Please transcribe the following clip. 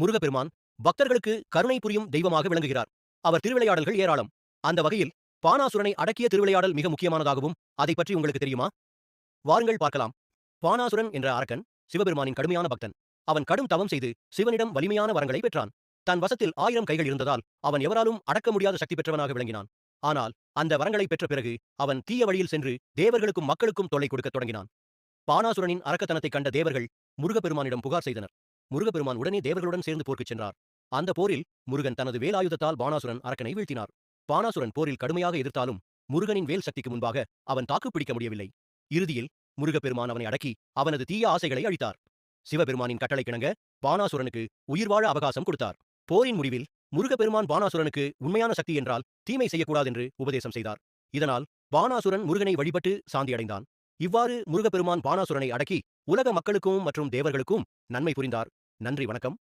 முருகப்பெருமான் பக்தர்களுக்கு கருணை புரியும் தெய்வமாக விளங்குகிறார். அவர் திருவிளையாடல்கள் ஏராளம். அந்த வகையில் பானாசுரனை அடக்கிய திருவிளையாடல் மிக முக்கியமானதாகவும் அதை பற்றி உங்களுக்கு தெரியுமா? வாருங்கள் பார்க்கலாம். பானாசுரன் என்ற அரக்கன் சிவபெருமானின் கடுமையான பக்தன். அவன் கடும் தவம் செய்து சிவனிடம் வலிமையான வரங்களை பெற்றான். தன் வசத்தில் ஆயிரம் கைகள் இருந்ததால் அவன் எவராலும் அடக்க முடியாத சக்தி பெற்றவனாக விளங்கினான். ஆனால் அந்த வரங்களை பெற்ற பிறகு அவன் தீய வழியில் சென்று தேவர்களுக்கும் மக்களுக்கும் தொல்லை கொடுக்கத் தொடங்கினான். பானாசுரனின் அரக்கத்தனத்தை கண்ட தேவர்கள் முருகப்பெருமானிடம் புகார் செய்தனர். முருகப்பெருமான் உடனே தேவர்களுடன் சேர்ந்து போர்க்குச் சென்றார். அந்த போரில் முருகன் தனது வேலாயுதத்தால் பானாசுரன் அரக்கனை வீழ்த்தினார். பானாசுரன் போரில் கடுமையாக எதிர்த்தாலும் முருகனின் வேல் சக்திக்கு முன்பாக அவன் தாக்குப்பிடிக்க முடியவில்லை. இறுதியில் முருகப்பெருமான் அவனை அடக்கி அவனது தீய ஆசைகளை அழித்தார். சிவபெருமானின் கட்டளை கிணங்க பானாசுரனுக்கு உயிர் வாழ அவகாசம் கொடுத்தார். போரின் முடிவில் முருகப்பெருமான் பானாசுரனுக்கு உண்மையான சக்தி என்றால் தீமை செய்யக்கூடாது என்று உபதேசம் செய்தார். இதனால் பானாசுரன் முருகனை வழிபட்டு சாந்தியடைந்தான். இவ்வாறு முருகப்பெருமான் பானாசுரனை அடக்கி உலக மக்களுக்கும் மற்றும் தேவர்களுக்கும் நன்மை புரிந்தார். நன்றி வணக்கம்.